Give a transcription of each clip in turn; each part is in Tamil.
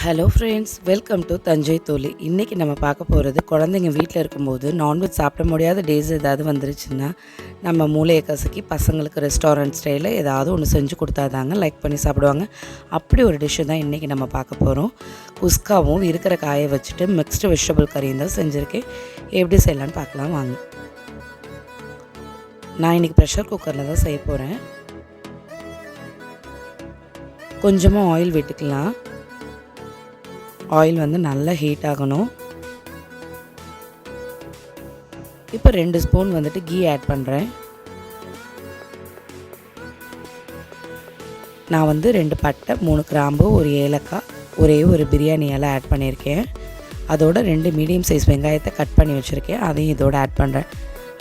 Hello friends welcome to Thanjai Thozhi இன்றைக்கி நம்ம பார்க்க போகிறது குழந்தைங்க வீட்டில் இருக்கும்போது நான்வெஜ் சாப்பிட முடியாத டேஸ் ஏதாவது வந்துருச்சுன்னா நம்ம மூளையை கசக்கி பசங்களுக்கு ரெஸ்டாரண்ட் ஸ்டைலில் ஏதாவது ஒன்று செஞ்சு கொடுத்தாதாங்க லைக் பண்ணி சாப்பிடுவாங்க. அப்படி ஒரு டிஷ்ஷு தான் இன்றைக்கி நம்ம பார்க்க போகிறோம் குஸ்காவும் இருக்கிற காயை வச்சுட்டு மிக்ஸ்டு வெஜிடபிள் கறியும் தான் செஞ்சுருக்கேன். எப்படி செய்யலான்னு பார்க்கலாம் வாங்க. நான் இன்றைக்கி ப்ரெஷர் குக்கரில் தான் செய்ய போகிறேன் கொஞ்சமாக ஆயில் விட்டுக்கலாம். ஆயில் வந்து நல்லா ஹீட் ஆகணும். இப்போ ரெண்டு ஸ்பூன் வந்துட்டு கீ ஆட் பண்ணுறேன் நான் வந்து ரெண்டு பட்டை மூணு கிராம்பு ஒரு ஏலக்காய் ஒரே ஒரு பிரியாணி இலை ஆட் பண்ணியிருக்கேன். அதோட ரெண்டு மீடியம் சைஸ் வெங்காயத்தை கட் பண்ணி வச்சுருக்கேன். அதையும் இதோட ஆட் பண்ணுறேன்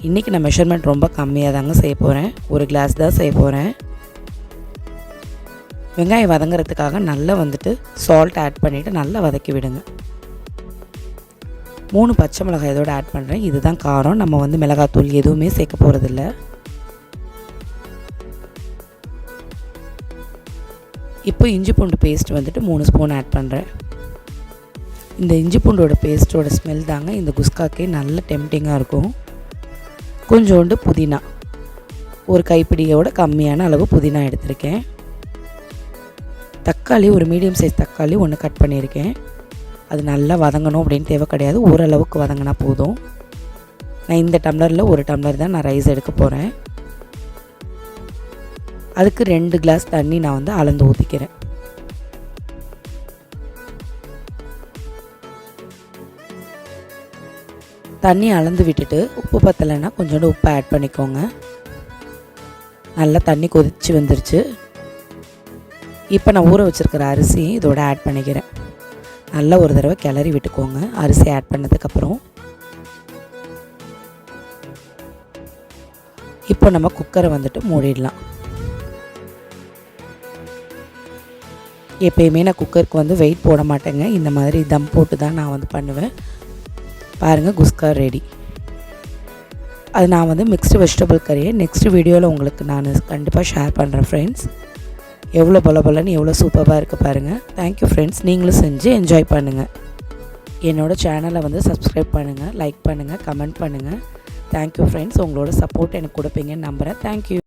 இன்றைக்கி நான் மெஷர்மெண்ட் ரொம்ப கம்மியாக தாங்க செய்ய போகிறேன் ஒரு கிளாஸ் தான் செய்ய போகிறேன் வெங்காயம் வதங்குறதுக்காக நல்லா வந்துட்டு சால்ட் ஆட் பண்ணிவிட்டு நல்லா வதக்கி விடுங்க. மூணு பச்சை மிளகாய் இதோடு ஆட் பண்ணுறேன் இதுதான் காரம். நம்ம வந்து மிளகாத்தூள் எதுவுமே சேர்க்க போகிறதில்ல இப்போ இஞ்சி பூண்டு பேஸ்ட் வந்துட்டு மூணு ஸ்பூன் ஆட் பண்ணுறேன் இந்த இஞ்சி பூண்டோட பேஸ்ட்டோட ஸ்மெல் தாங்க இந்த குஸ்காக்கே நல்ல டெம்டிங்காக இருக்கும். கொஞ்சோண்டு புதினா. ஒரு கைப்பிடியோட கம்மியான அளவு புதினா எடுத்திருக்கேன். தக்காளி ஒரு மீடியம் சைஸ் தக்காளி ஒன்று கட் பண்ணியிருக்கேன். அது நல்லா வதங்கணும் அப்படின்னு தேவை கிடையாது. ஓரளவுக்கு வதங்கினா போதும். நான் இந்த டம்ளரில் ஒரு டம்ளர் தான் நான் ரைஸ் எடுக்க போகிறேன் அதுக்கு ரெண்டு கிளாஸ் தண்ணி நான் வந்து அளந்து ஊற்றிக்கிறேன் தண்ணி அளந்து விட்டுட்டு உப்பு பத்தலைன்னா கொஞ்சோண்டு உப்பு ஆட் பண்ணிக்கோங்க. நல்லா தண்ணி கொதிச்சு வந்துருச்சு. இப்போ நான் ஊற வச்சுருக்கிற அரிசி இதோட ஆட் பண்ணிக்கிறேன். நல்லா ஒரு தடவை கிளறி விட்டுக்கோங்க. அரிசி ஆட் பண்ணதுக்கப்புறம். இப்போ நம்ம குக்கரை வந்துட்டு மூடிடலாம். எப்பயுமே நான் குக்கருக்கு வந்து வெயிட் போட மாட்டேங்க. இந்த மாதிரி தம் போட்டு தான் நான் வந்து பண்ணுவேன். பாருங்கள் குஸ்கா ரெடி அது நான் வந்து மிக்ஸ்டு வெஜிடபிள் கறியை நெக்ஸ்ட் வீடியோவில் உங்களுக்கு நான் கண்டிப்பாக ஷேர் பண்ணுறேன் ஃப்ரெண்ட்ஸ் எவ்வளோ பல பலன்னு எவ்வளோ சூப்பராக இருக்குது பாருங்கள் தேங்க்யூ ஃப்ரெண்ட்ஸ் நீங்களும் செஞ்சு என்ஜாய் பண்ணுங்கள் என்னோடய சேனலை வந்து சப்ஸ்கிரைப் பண்ணுங்கள் லைக் பண்ணுங்கள் கமெண்ட் பண்ணுங்கள் தேங்க்யூ ஃப்ரெண்ட்ஸ் உங்களோட சப்போர்ட் எனக்கு கொடுப்பீங்கன்னு நம்புகிறேன் தேங்க்யூ